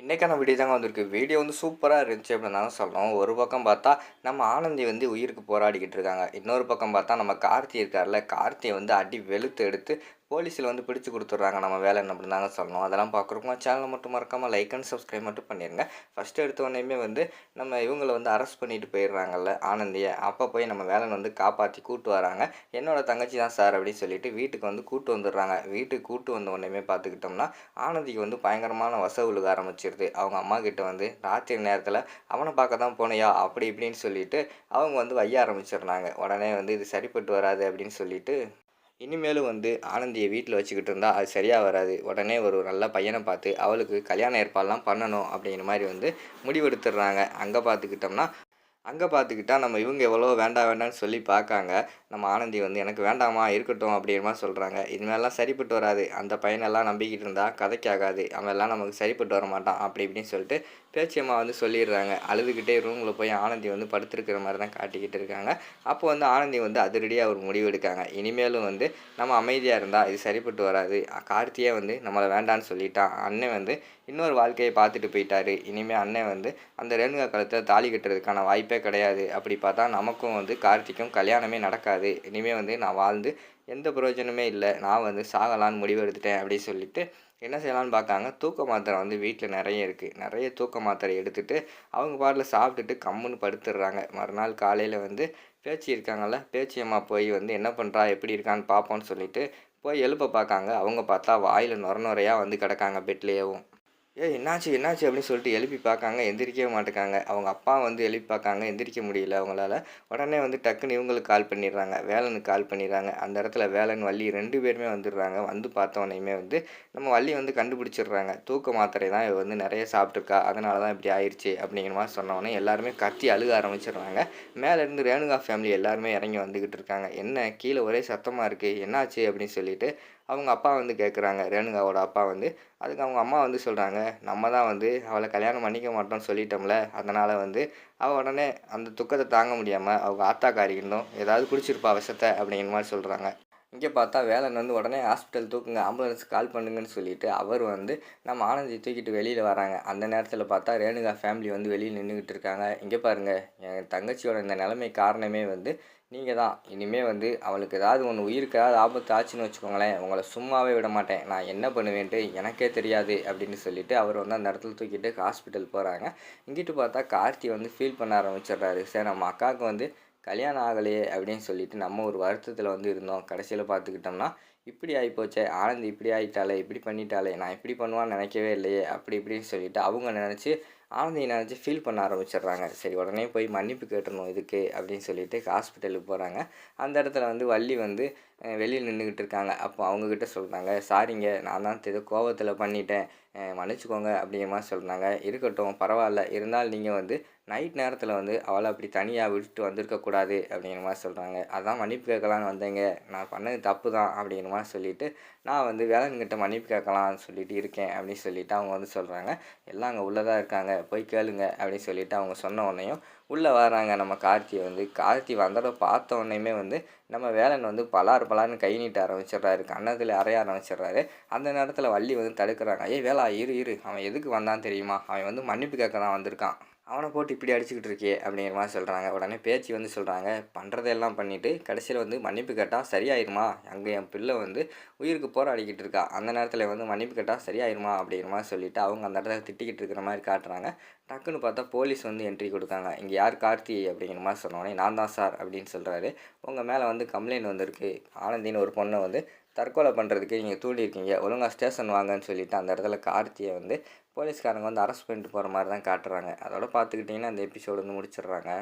இன்றைக்கான வீடியோ தாங்க வந்திருக்கு. வீடியோ வந்து சூப்பராக இருந்துச்சு அப்படின்னு தாங்க சொல்லணும் ஒரு பக்கம் பார்த்தா நம்ம ஆனந்தி வந்து உயிருக்கு போராடிக்கிட்டு இருக்காங்க. இன்னொரு பக்கம் பார்த்தா நம்ம கார்த்தி இருக்கார்ல. கார்த்தியை வந்து அடி வெளுத்து எடுத்து போலீஸில் வந்து பிடிச்சி கொடுத்துட்றாங்க. நம்ம வேலை என்ன அப்படின்னு தாங்க சொல்லணும். அதெல்லாம் பார்க்குறோமா சேனலை மட்டும் மறக்காமல் லைக் அண்ட் சப்ஸ்கிரைப் மட்டும் பண்ணிடுங்க ஃபஸ்ட்டு எடுத்த வந்து நம்ம இவங்களை வந்து அரெஸ்ட் பண்ணிட்டு போயிடுறாங்கல்ல ஆனந்தியை அப்போ போய் நம்ம வேலன் வந்து காப்பாற்றி கூட்டு வராங்க. என்னோடய தங்கச்சி தான் சார் அப்படின்னு சொல்லிட்டு வீட்டுக்கு வந்து கூட்டு வந்துடுறாங்க. வீட்டுக்கு கூட்டு வந்த உடனேயுமே பார்த்துக்கிட்டோம்னா ஆனந்திக்கு வந்து பயங்கரமான வச உழுக ஆரம்பிச்சிருது. அவங்க அம்மா கிட்ட வந்து ராத்திரி நேரத்தில் அவனை பார்க்க தான் போனையா? அப்படி இப்படின்னு சொல்லிட்டு அவங்க வந்து வைய ஆரம்பிச்சிடுறாங்க. உடனே வந்து இது சரிப்பட்டு வராது அப்படின்னு சொல்லிட்டு இனிமேலும் வந்து ஆனந்தியை வீட்டில் வச்சுக்கிட்டு இருந்தால் அது சரியாக வராது. உடனே ஒரு நல்ல பையனை பார்த்து அவளுக்கு கல்யாண ஏற்பாடெலாம் பண்ணணும் அப்படிங்கிற மாதிரி வந்து முடிவெடுத்துடுறாங்க. அங்கே பார்த்துக்கிட்டோம்னா அங்கே பார்த்துக்கிட்டா நம்ம இவங்க எவ்வளோ வேண்டாம் வேண்டாம்னு சொல்லி பார்க்காங்க நம்ம ஆனந்தி வந்து எனக்கு வேண்டாமா இருக்கட்டும் அப்படிங்கிற மாதிரி சொல்கிறாங்க இதுமாதிரிலாம் சரிப்பட்டு வராது. அந்த பையனெல்லாம் நம்பிக்கிட்டு இருந்தால் கதைக்காகாது. அவன் எல்லாம் நமக்கு சரிப்பட்டு வர மாட்டான் அப்படி இப்படின்னு சொல்லிட்டு பேச்சியம்மா வந்து சொல்லிடுறாங்க. அழுதுகிட்டே ரூமில் போய் ஆனந்தி வந்து படுத்துருக்கிற மாதிரி தான் காட்டிக்கிட்டு இருக்காங்க. அப்போ வந்து ஆனந்தி வந்து அதிரடியாக ஒரு முடிவு எடுக்காங்க. இனிமேலும் வந்து நம்ம அமைதியாக இருந்தால் இது சரிப்பட்டு வராது. கார்த்தியே வந்து நம்மளை வேண்டான்னு சொல்லிட்டான். அண்ணன் வந்து இன்னொரு வாழ்க்கையை பார்த்துட்டு போயிட்டாரு. இனிமேல் அண்ணன் வந்து அந்த ரேணுகா காலத்தில் தாலி கட்டுறதுக்கான வாய்ப்பே கிடையாது. அப்படி பார்த்தா நமக்கும் வந்து கார்த்திக்கும் கல்யாணமே நடக்காது. இனிமேல் வந்து நான் வாழ்ந்து எந்த பிரயோஜனமே இல்லை. நான் வந்து சாகலான்னு முடிவு எடுத்துட்டேன் அப்படின்னு சொல்லிட்டு என்ன செய்யலான்னு பார்க்காங்க? தூக்க மாத்திரை வந்து வீட்டில் நிறைய இருக்குது நிறைய தூக்க மாத்திரை எடுத்துகிட்டு அவங்க பாட்டில் சாப்பிட்டுட்டு கம்முன்னு படுத்துடுறாங்க. மறுநாள் காலையில் வந்து பேச்சு இருக்காங்கள்ல பேச்சியம்மா போய் வந்து என்ன பண்ணுறா எப்படி இருக்கான்னு பார்ப்போன்னு சொல்லிட்டு போய் எழுப்ப பார்க்காங்க. அவங்க பார்த்தா வாயில் நுர நுறையாக வந்து கிடக்காங்க பெட்லேயேவும் ஏ என்னாச்சு என்னாச்சு அப்படின்னு சொல்லிட்டு எழுப்பி பார்க்காங்க எந்திரிக்கவே மாட்டேக்காங்க. அவங்க அப்பா வந்து எழுப்பி பார்க்காங்க எந்திரிக்க முடியல அவங்களால. உடனே வந்து டக்குன்னு இவங்களுக்கு கால் பண்ணிடுறாங்க. வேலனுக்கு கால் பண்ணிடுறாங்க. அந்த இடத்துல வேலன் வள்ளி ரெண்டு பேருமே வந்துடுறாங்க. வந்து பார்த்தோன்னே வந்து நம்ம வள்ளி வந்து கண்டுபிடிச்சிடுறாங்க. தூக்க மாத்திரை தான் இவ வந்து நிறைய சாப்பிட்ருக்கா அதனால தான் இப்படி ஆயிடுச்சு அப்படிங்கிற மாதிரி சொன்னோடனே எல்லாருமே கத்தி அழுக ஆரம்பிச்சிடுறாங்க. மேலேருந்து ரேணுகா ஃபேமிலி எல்லாருமே இறங்கி வந்துக்கிட்டு இருக்காங்க. என்ன கீழே ஒரே சத்தமாக இருக்குது என்னாச்சு அப்படின்னு சொல்லிட்டு அவங்க அப்பா வந்து கேட்குறாங்க ரேணுகாவோட அப்பா வந்து அதுக்கு அவங்க அம்மா வந்து சொல்கிறாங்க நம்ம தான் வந்து அவளை கல்யாணம் பண்ணிக்க மாட்டோம்னு சொல்லிட்டோம்ல அதனால் வந்து அவள் உடனே அந்த துக்கத்தை தாங்க முடியாமல் அவங்க ஆத்தாக்காரிக்கிட்டும் ஏதாவது குடிச்சிருப்பா விஷத்தை அப்படிங்கிற மாதிரி சொல்கிறாங்க இங்கே பார்த்தா வேலை வந்து உடனே ஹாஸ்பிட்டல் தூக்குங்க ஆம்புலன்ஸ் கால் பண்ணுங்கன்னு சொல்லிட்டு அவர் வந்து நம்ம ஆனந்தி தூக்கிட்டு வெளியில் வராங்க. அந்த நேரத்தில் பார்த்தா ரேணுகா ஃபேமிலி வந்து வெளியில் நின்றுக்கிட்டு இருக்காங்க. இங்கே பாருங்கள் என் தங்கச்சியோட இந்த நிலைமை காரணமே வந்து நீங்கள் தான் இனிமேல் வந்து அவளுக்கு ஏதாவது ஒன்று உயிருக்கு ஏதாவது ஆபத்து ஆச்சுன்னு வச்சுக்கோங்களேன் உங்களை சும்மாவே விட மாட்டேன். நான் என்ன பண்ணுவேன்ட்டு எனக்கே தெரியாது அப்படின்னு சொல்லிட்டு அவர் வந்து அந்த இடத்துல தூக்கிட்டு ஹாஸ்பிட்டல் போகிறாங்க இங்கிட்டு பார்த்தா கார்த்தி வந்து ஃபீல் பண்ண ஆரம்பிச்சிடுறாரு. சரி நம்ம அக்காவுக்கு வந்து கல்யாணம் ஆகலையே அப்படின்னு சொல்லிட்டு நம்ம ஒரு வருத்தத்தில் வந்து இருந்தோம். கடைசியில் பார்த்துக்கிட்டோம்னா இப்படி ஆகிப்போச்சே ஆனந்த் இப்படி ஆகிட்டாலே இப்படி பண்ணிட்டாலே நான் இப்படி பண்ணுவான்னு நினைக்கவே இல்லையே அப்படி இப்படின்னு சொல்லிட்டு அவங்க நினச்சி ஆனந்தி நினச்சி ஃபீல் பண்ண ஆரம்பிச்சிடுறாங்க. சரி உடனே போய் மன்னிப்பு கேட்டணும் இதுக்கு அப்படின்னு சொல்லிட்டு ஹாஸ்பிட்டலுக்கு போகிறாங்க அந்த இடத்துல வந்து வள்ளி வந்து வெளியில் நின்றுக்கிட்டு இருக்காங்க. அப்போ அவங்கக்கிட்ட சொல்கிறாங்க சாரிங்க நான் தான் ஏதோ கோபத்தில் பண்ணிட்டேன். மன்னிச்சிக்கோங்க அப்படிங்கிற மாதிரி சொல்கிறாங்க இருக்கட்டும் பரவாயில்ல. இருந்தாலும் நீங்கள் வந்து நைட் நேரத்தில் வந்து அவளை அப்படி தனியாக விட்டுட்டு வந்திருக்கக்கூடாது அப்படிங்கிற மாதிரி சொல்கிறாங்க அதான் மன்னிப்பு கேட்கலான்னு வந்தேங்க. நான் பண்ணது தப்பு தான் அப்படிங்கிற மாதிரி சொல்லிவிட்டு நான் வந்து வேலன்கிட்ட மன்னிப்பு கேட்கலாம்னு சொல்லிட்டு இருக்கேன் அப்படின்னு சொல்லிவிட்டு அவங்க வந்து சொல்கிறாங்க எல்லாம் அங்கே உள்ளே தான் இருக்காங்க போய் கேளுங்க அப்படின்னு சொல்லிவிட்டு அவங்க சொன்ன உடனேயும் உள்ளே வராங்க நம்ம கார்த்தியை வந்து. கார்த்தி வந்ததை பார்த்த உடனேயுமே வந்து நம்ம வேலன் வந்து பலார் பலார்னு கை நீட்ட ஆரம்பிச்சிடுறாரு கன்னத்தில் அறைய ஆரம்பிச்சிடுறாரு. அந்த நேரத்தில் வள்ளி வந்து தடுக்கிறாங்க. ஏய் வேலா இரு இரு. அவன் எதுக்கு வந்தான் தெரியுமா? அவன் வந்து மன்னிப்பு கேட்க தான் வந்திருக்கான். அவனை போட்டு இப்படி அடிச்சுக்கிட்டு இருக்கே அப்படிங்கிற மாதிரி சொல்கிறாங்க உடனே பேச்சு வந்து சொல்கிறாங்க பண்ணுறதெல்லாம் பண்ணிவிட்டு கடைசியில் வந்து மன்னிப்பு கேட்டால் சரியாயிருமா? அங்கே என் பிள்ளை வந்து உயிருக்கு போராடிக்கிட்டு இருக்கா. அந்த நேரத்தில் வந்து மன்னிப்பு கேட்டால் சரியாயிருமா? அப்படிங்கிற மாதிரி சொல்லிவிட்டு அவங்க அந்த இடத்துல திட்டிக்கிட்டு இருக்கிற மாதிரி காட்டுறாங்க. டக்குன்னு பார்த்தா போலீஸ் வந்து என்ட்ரி கொடுக்காங்க. இங்கே யார் கார்த்தி? அப்படிங்கிற மாதிரி சொன்னோடனே நான் தான் சார் அப்படின்னு சொல்கிறாரு உங்கள் மேலே வந்து கம்ப்ளைண்ட் வந்திருக்கு. ஆனந்தின்னு ஒரு பொண்ணை வந்து தற்கொலை பண்ணுறதுக்கு நீங்கள் தூண்டியிருக்கீங்க. ஒழுங்காக ஸ்டேஷன் வாங்கன்னு சொல்லிவிட்டு அந்த இடத்துல கார்த்தியை வந்து போலீஸ்காரங்க வந்து அரெஸ்ட் பண்ணிட்டு போகிற மாதிரி தான் காட்டுறாங்க. அதோட பார்த்துக்கிட்டிங்கன்னா அந்த எபிசோடு வந்து முடிச்சிடுறாங்க.